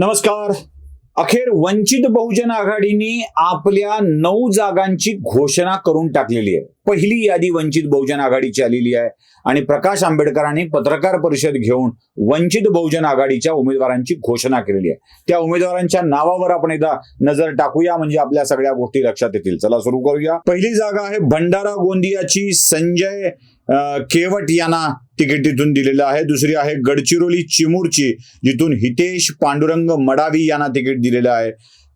नमस्कार. अखेर वंचित बहुजन आघाडीने आपल्या नऊ जागांची घोषणा करून टाकलेली आहे. पहिली यादी वंचित बहुजन आघाडीची आलेली आहे आणि प्रकाश आंबेडकरांनी पत्रकार परिषद घेऊन वंचित बहुजन आघाडीच्या उमेदवारांची घोषणा केलेली आहे. त्या उमेदवारांच्या नावावर आपण एकदा नजर टाकूया म्हणजे आपल्या सगळ्या गोष्टी लक्षात येतील. चला सुरू करूया. पहिली जागा आहे भंडारा गोंदियाची संजय केवट यांना तिकीट तिथून दिलेलं आहे. दुसरी आहे गडचिरोली चिमूरची जिथून हितेश पांडुरंग मडावी यांना तिकीट दिलेलं आहे.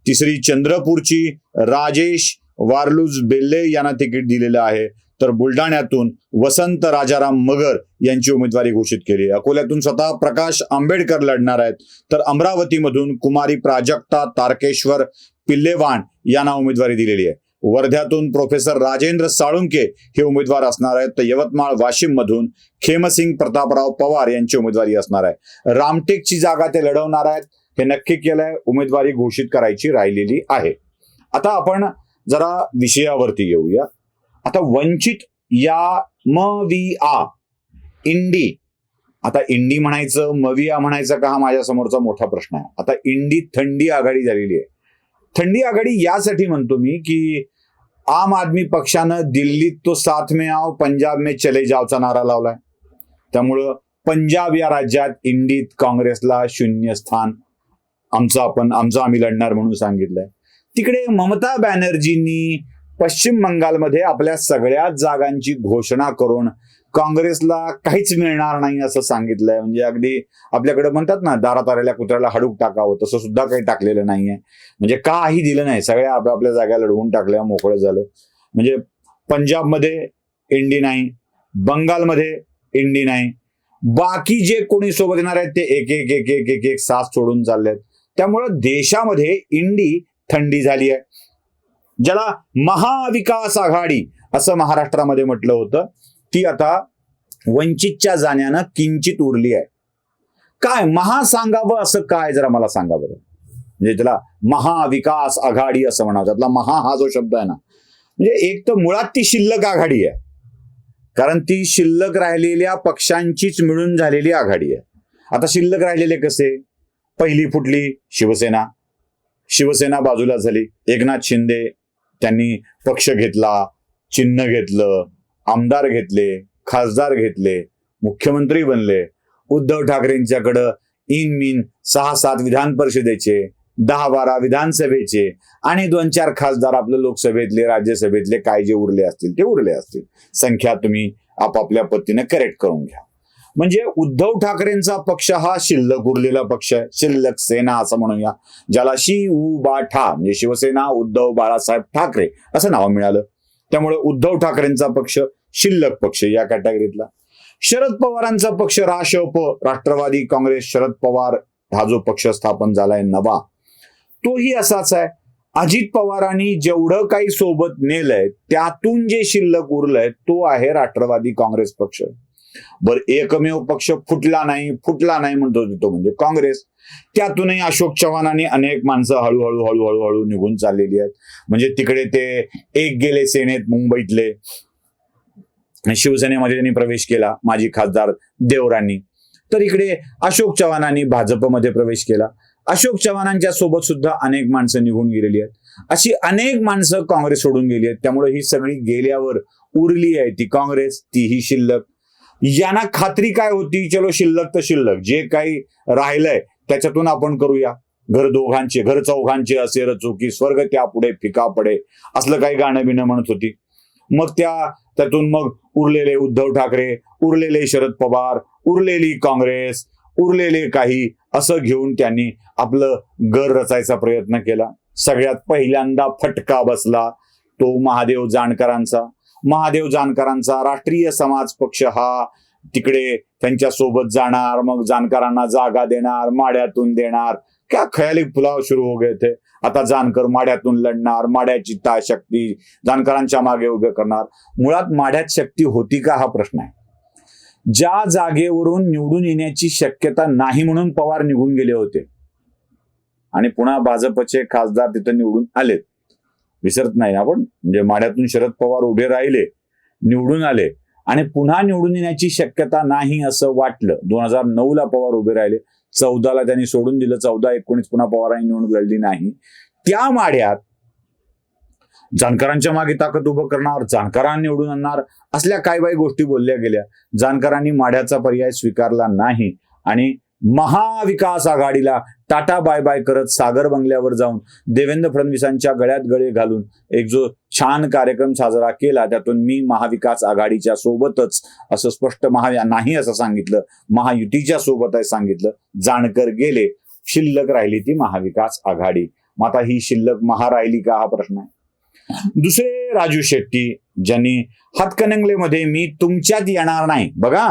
तिसरी चंद्रपूरची राजेश वारलूज बेल्ले यांना तिकीट दिलेलं आहे. तर बुलढाण्यातून वसंत राजाराम मगर यांची उमेदवारी घोषित केली. आहे अकोल्यातून स्वतः प्रकाश आंबेडकर लढणार आहेत. तर अमरावतीमधून कुमारी प्राजक्ता तारकेश्वर पिल्लेवाण यांना उमेदवारी दिलेली आहे. वर्ध्यातून प्रोफेसर राजेंद्र साळुंके हे उमेदवार असणार आहेत. तर यवतमाळ वाशिम मधून खेमसिंग प्रतापराव पवार यांची उमेदवारी असणार आहे. रामटेकची जागा ते लढवणार आहेत. हे नक्की केलंय. उमेदवारी घोषित करायची राहिलेली आहे. आता आपण जरा विषयावरती येऊया. आता वंचित या म वी आ इंडी. आता इंडी म्हणायचं मविया म्हणायचं का? हा माझ्या समोरचा मोठा प्रश्न आहे. आता इंडी थंडी आघाडी झालेली आहे. थंडी आघाडी यासाठी म्हणतो मी की आम आदमी पक्षानं दिल्लीत तो साथ में आओ पंजाब में चले जावचा नारा लावलाय. त्यामुळं पंजाब या राज्यात इंडीत काँग्रेसला शून्य स्थान आमचं आपण आमचं आम्ही लढणार म्हणून सांगितलंय. तिकडे ममता बॅनर्जींनी पश्चिम बंगालमध्ये आपल्या सगळ्याच जागांची घोषणा करून काँग्रेसला काहीच मिळणार नाही असं सांगितलंय. म्हणजे अगदी आपल्याकडे म्हणतात ना दारात आलेल्या कुत्र्याला हडूक टाकावं तसं सुद्धा काही टाकलेलं नाहीये. म्हणजे काही दिलं नाही. सगळ्या आपल्या आपल्या जागा लढवून टाकल्या मोकळं झालं. म्हणजे पंजाबमध्ये इंडी नाही बंगालमध्ये इंडी नाही. बाकी जे कोणी सोबत येणार आहेत ते एक एक एक एक एक एक साथ सोडून चाललेत. त्यामुळं देशामध्ये इंडी थंडी झाली आहे. ज्याला महाविकास आघाडी असं महाराष्ट्रामध्ये म्हटलं होतं. ती आता वंचितच्या जाण्यानं किंचित उरली आहे. काय महा सांगावं असं काय जरा मला सांगा बरं. म्हणजे त्याला महाविकास आघाडी असं म्हणावं त्यातला महा हा जो शब्द आहे ना म्हणजे एक तर मुळात ती शिल्लक आघाडी आहे. कारण ती शिल्लक राहिलेल्या पक्षांचीच मिळून झालेली आघाडी आहे. आता शिल्लक राहिलेले कसे? पहिली फुटली शिवसेना. शिवसेना बाजूला झाली एकनाथ शिंदे त्यांनी पक्ष घेतला चिन्ह घेतलं आमदार घेतले खासदार घेतले मुख्यमंत्री बनले. उद्धव ठाकरेंच्याकडं इन मिन सहा सात विधान परिषदेचे दहा बारा विधानसभेचे आणि दोन चार खासदार आपले लोकसभेतले राज्यसभेतले काय जे उरले असतील ते उरले असतील. संख्या तुम्ही आपापल्या पद्धतीने करेक्ट करून घ्या. म्हणजे उद्धव ठाकरेंचा पक्ष हा शिल्लक उरलेला पक्ष आहे. शिल्लक सेना असं म्हणूया ज्याला शिव बा ठा म्हणजे शिवसेना उद्धव बाळासाहेब ठाकरे असं नाव मिळालं. त्यामुळे उद्धव ठाकरेंचा पक्ष शिल्लक पक्ष या कॅटेगरीतला शरद पवारांचा पक्ष राशप राष्ट्रवादी काँग्रेस शरद पवार हा जो पक्ष स्थापन झालाय नवा तोही असाच आहे. अजित पवारांनी जेवढं काही सोबत नेलंय त्यातून जे शिल्लक उरलंय तो आहे राष्ट्रवादी काँग्रेस पक्ष. बर एकमेव पक्ष फुटला नाही फुटला नाही म्हणतो तो म्हणजे काँग्रेस. त्यातूनही अशोक चव्हाणांनी अनेक माणसं हळूहळू हळूहळू हळू निघून चाललेली आहेत. म्हणजे तिकडे ते एक गेले सेनेत मुंबईतले. शिवसेनेमध्ये त्यांनी प्रवेश केला माजी खासदार देवरांनी तर इकडे अशोक चव्हाणांनी भाजपमध्ये प्रवेश केला. अशोक चव्हाणांच्या सोबत सुद्धा अनेक माणसं निघून गेलेली आहेत. अशी अनेक माणसं काँग्रेस सोडून गेली आहेत. त्यामुळे ही सगळी गेल्यावर उरली आहे ती काँग्रेस ती ही शिल्लक. यांना खात्री काय होती? चलो शिल्लक तर शिल्लक. जे काही राहिलंय त्याच्यातून आपण करूया. घर दोघांचे घर चौघांचे असे रचोकी स्वर्ग त्या पुढे फिका पडे असलं काही गाणं बिणं म्हणत होती. मग त्या त्यातून मग उरलेले उद्धव ठाकरे उरलेले शरद पवार उरलेली काँग्रेस उरलेले काही असं घेऊन त्यांनी आपलं घर रचायचा प्रयत्न केला. सगळ्यात पहिल्यांदा फटका बसला तो महादेव जानकरांचा. महादेव जानकरांचा राष्ट्रीय समाज पक्ष हा तिकडे त्यांच्यासोबत जाणार मग जानकरांना जागा देणार माड्यातून देणार. क्या खयाली पुलाव सुरू हो गए थे? आता जानकर माड्यातून लढणार माड्याची ता शक्ती जानकरांच्या मागे उभे करणार. मुळात माड्यात शक्ती होती का हा प्रश्न आहे. ज्या जागेवरून निवडून येण्याची शक्यता नाही म्हणून पवार निघून गेले होते. आणि पुन्हा भाजपचे खासदार तिथं निवडून आलेत. विसरत नाही आपण. म्हणजे माड्यातून शरद पवार उभे राहिले निवडून आले आणि पुन्हा निवडून येण्याची शक्यता नाही असं वाटलं. दोन हजार नऊ ला पवार उभे राहिले. चौदाला त्यांनी सोडून दिलं. चौदा एकोणीस पुन्हा पवारांनी निवडून लढली नाही. त्या माड्यात जाणकारांच्या मागे ताकद उभं करणार जाणकारांना निवडून आणणार असल्या काय बाई गोष्टी बोलल्या गेल्या. जाणकारांनी माड्याचा पर्याय स्वीकारला नाही. आणि महाविकास आघाडीला टाटा बाय बाय करत सागर बंगल्यावर जाऊन देवेंद्र फडणवीसांच्या गळ्यात गळे घालून एक जो छान कार्यक्रम साजरा केला त्यातून मी महाविकास आघाडीच्या सोबतच असं स्पष्ट महा नाही असं सांगितलं महायुतीच्या सोबत आहे सांगितलं जाणकर गेले शिल्लक राहिली ती महाविकास आघाडी. मग आता ही शिल्लक महा राहिली का हा प्रश्न आहे. दुसरे राजू शेट्टी ज्यांनी हातकणंगलेमध्ये मी तुमच्यात येणार नाही. बघा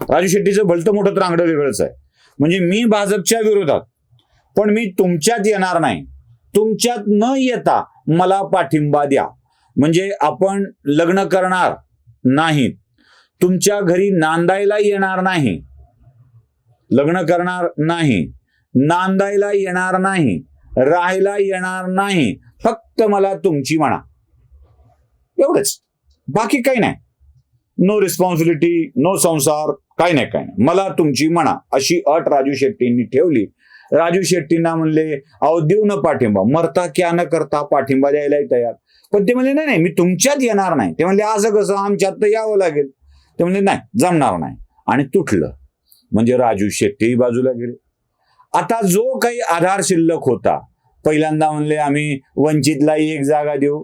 राजू शेट्टीचं भलतं मोठं तर आंगडं वेगळंच आहे. म्हणजे मी भाजपच्या विरोधात पण मी तुमच्यात येणार नाही. तुमच्यात न येता मला पाठिंबा द्या. म्हणजे आपण लग्न करणार नाहीत. तुमच्या घरी नांदायला येणार नाही. लग्न करणार नाही. नांदायला येणार नाही. राहायला येणार नाही. फक्त मला तुमची म्हणा. एवढंच. बाकी काही नाही. नो रिस्पॉन्सिबिलिटी नो संसार. काही नाही काही नाही. मला तुमची म्हणा अशी अट राजू शेट्टींनी ठेवली. राजू शेट्टींना म्हणले अहो देऊ न पाठिंबा. मरता क्या न करता पाठिंबा द्यायलाही तयार. पण ते म्हणले नाही नाही मी तुमच्यात येणार नाही. ते म्हणले असं कसं? आमच्यात तर यावं लागेल. ते म्हणले नाही जमणार नाही. आणि तुटलं. म्हणजे राजू शेट्टी बाजूला गेले. आता जो काही आधार शिल्लक होता पहिल्यांदा म्हणले आम्ही वंचितला एक जागा देऊ.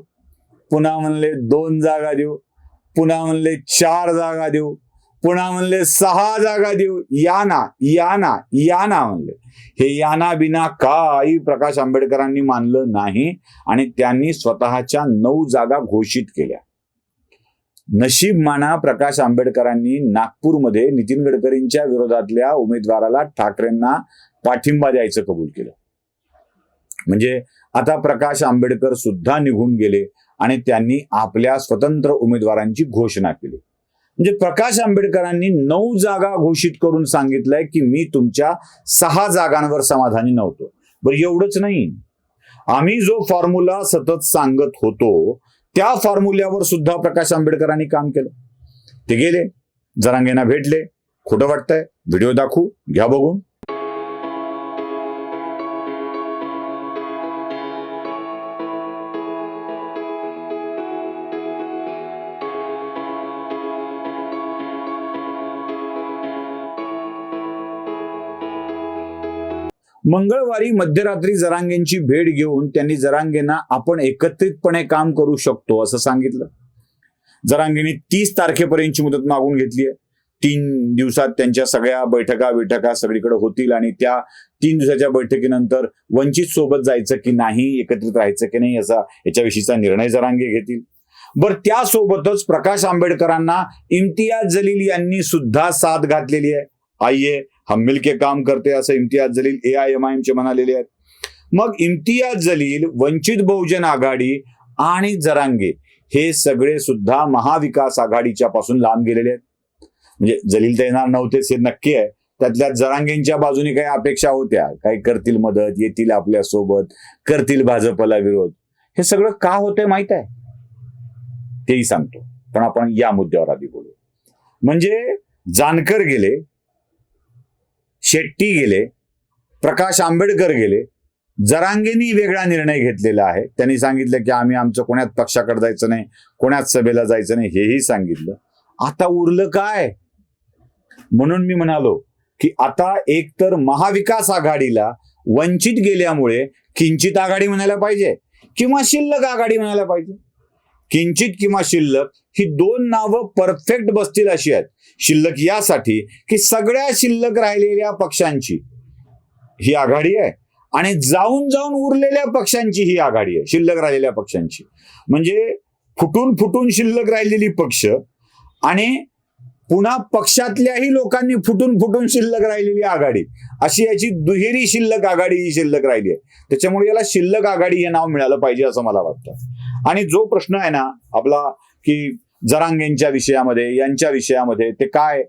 पुन्हा म्हणले दोन जागा देऊ. पुन्हा म्हणले चार जागा देऊ. पुन्हा म्हणले सहा जागा देऊ. याना याना याना म्हणले. हे याना बिना काही प्रकाश आंबेडकरांनी मानलं नाही आणि त्यांनी स्वतःच्या नऊ जागा घोषित केल्या. नशीब माना प्रकाश आंबेडकरांनी नागपूरमध्ये नितीन गडकरींच्या विरोधातल्या उमेदवाराला ठाकरेंना पाठिंबा द्यायचं कबूल केलं. म्हणजे आता प्रकाश आंबेडकर सुद्धा निघून गेले आणि त्यांनी आपल्या स्वतंत्र उमेदवारांची घोषणा केली. म्हणजे प्रकाश आंबेडकरांनी नऊ जागा घोषित करून सांगितलंय की मी तुमच्या सहा जागांवर समाधानी नव्हतो. बरं एवढंच नाही. आम्ही जो फॉर्म्युला सतत सांगत होतो त्या फॉर्म्युल्यावर सुद्धा प्रकाश आंबेडकरांनी काम केलं. ते गेले. जरांगेना भेटले. खोटं वाटतंय. व्हिडिओ दाखवू. घ्या बघून. मंगळवारी मध्यरात्री जरांगेंची भेट घेऊन त्यांनी जरांगेंना आपण एकत्रितपणे काम करू शकतो असं सांगितलं. जरांगेंनी तीस तारखेपर्यंतची मुदत मागून घेतली आहे. तीन दिवसात त्यांच्या सगळ्या बैठका बैठका सगळीकडे होतील आणि त्या तीन दिवसाच्या बैठकीनंतर वंचित सोबत जायचं की नाही एकत्रित राहायचं की नाही याचा याच्याविषयीचा निर्णय जरांगे घेतील. बर त्यासोबतच प्रकाश आंबेडकरांना इम्तियाज जलील यांनी सुद्धा साथ घातलेली आहे. आईये हम मिलके काम करते असं Imtiaz Jaleel A I M I M म्हणालेले आहेत. मग इम्तियाज जलील वंचित बहुजन आघाडी आणि जरांगे हे सगळे सुद्धा महाविकास आघाडीच्या पासून लांब गेलेले आहेत. म्हणजे जलील तर येणार नव्हतेच हे नक्की आहे. त्यातल्या जरांगेंच्या बाजूने काही अपेक्षा होत्या. काही करतील मदत येतील आपल्यासोबत करतील भाजपला विरोध. हे सगळं का होतंय माहीत आहे? तेही सांगतो. पण आपण या मुद्द्यावर आधी बोलू. म्हणजे जानकर गेले शेट्टी गेले प्रकाश आंबेडकर गेले जरांगेनी वेगळा निर्णय घेतलेला आहे. त्यांनी सांगितलं की आम्ही आमचं कोण्यात पक्षाकडे जायचं नाही कोण्यात सभेला जायचं नाही हेही सांगितलं. आता उरलं काय? म्हणून मी म्हणालो की आता एक तर महाविकास आघाडीला वंचित गेल्यामुळे किंचित आघाडी म्हणायला पाहिजे किंवा शिल्लक आघाडी म्हणायला पाहिजे. किंचित किंवा शिल्लक ही दोन नावं परफेक्ट बसतील अशी आहेत. शिल्लक यासाठी की सगळ्या शिल्लक राहिलेल्या पक्षांची ही आघाडी आहे आणि जाऊन जाऊन उरलेल्या पक्षांची ही आघाडी आहे शिल्लक राहिलेल्या पक्षांची. म्हणजे फुटून फुटून शिल्लक राहिलेली पक्ष आणि पुन्हा पक्षातल्याही लोकांनी फुटून फुटून शिल्लक राहिलेली आघाडी. अशी याची दुहेरी शिल्लक आघाडी ही शिल्लक राहिली आहे. त्याच्यामुळे याला शिल्लक आघाडी हे नाव मिळालं पाहिजे असं मला वाटतं. आणि जो प्रश्न आहे ना आपला की जरांगेंच्या विषयामध्ये यांच्या विषयामध्ये ते काय?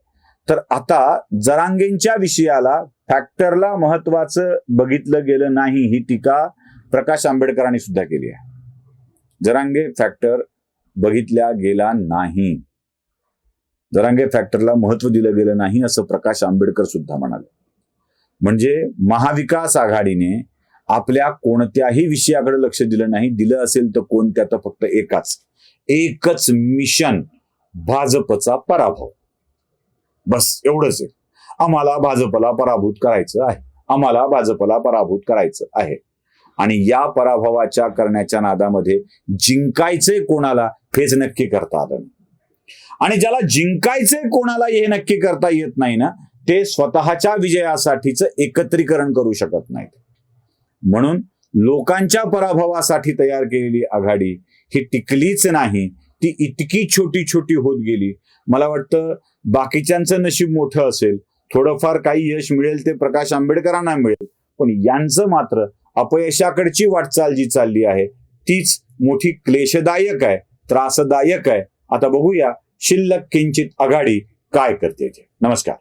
तर आता जरांगेंच्या विषयाला फॅक्टरला महत्वाचं बघितलं गेलं नाही ही टीका प्रकाश आंबेडकरांनी सुद्धा केली आहे. जरांगे फॅक्टर बघितल्या गेला नाही. जरांगे फॅक्टरला महत्त्व दिलं गेलं नाही असं प्रकाश आंबेडकर सुद्धा म्हणाले. म्हणजे महाविकास आघाडीने आपल्या कोणत्याही विषयाकडे लक्ष दिलं नाही. दिलं असेल तर कोणत्या तर फक्त एकाच. एकच मिशन भाजपचा पराभव. बस एवढंच आहे. आम्हाला भाजपला पराभूत करायचं आहे. आम्हाला भाजपला पराभूत करायचं आहे. आणि या पराभवाच्या करण्याच्या नादामध्ये जिंकायचे कोणाला हेच नक्की करता आलं नाही. आणि ज्याला जिंकायचे कोणाला हे नक्की करता येत नाही ना ते स्वतःच्या विजयासाठीच एकत्रीकरण करू शकत नाहीत. म्हणून लोकांच्या पराभवासाठी तयार केलेली आघाडी ही टिकलीच नाही. ती इतकी छोटी छोटी होत गेली. मला वाटतं बाकीच्यांचं नशीब मोठं असेल. थोडंफार काही यश मिळेल ते प्रकाश आंबेडकरांना मिळेल. पण यांचं मात्र अपयशाकडची वाटचाल जी चालली आहे तीच मोठी क्लेशदायक आहे त्रासदायक आहे. आता बघूया शिल्लक किंचित आघाडी काय करते ते. नमस्कार.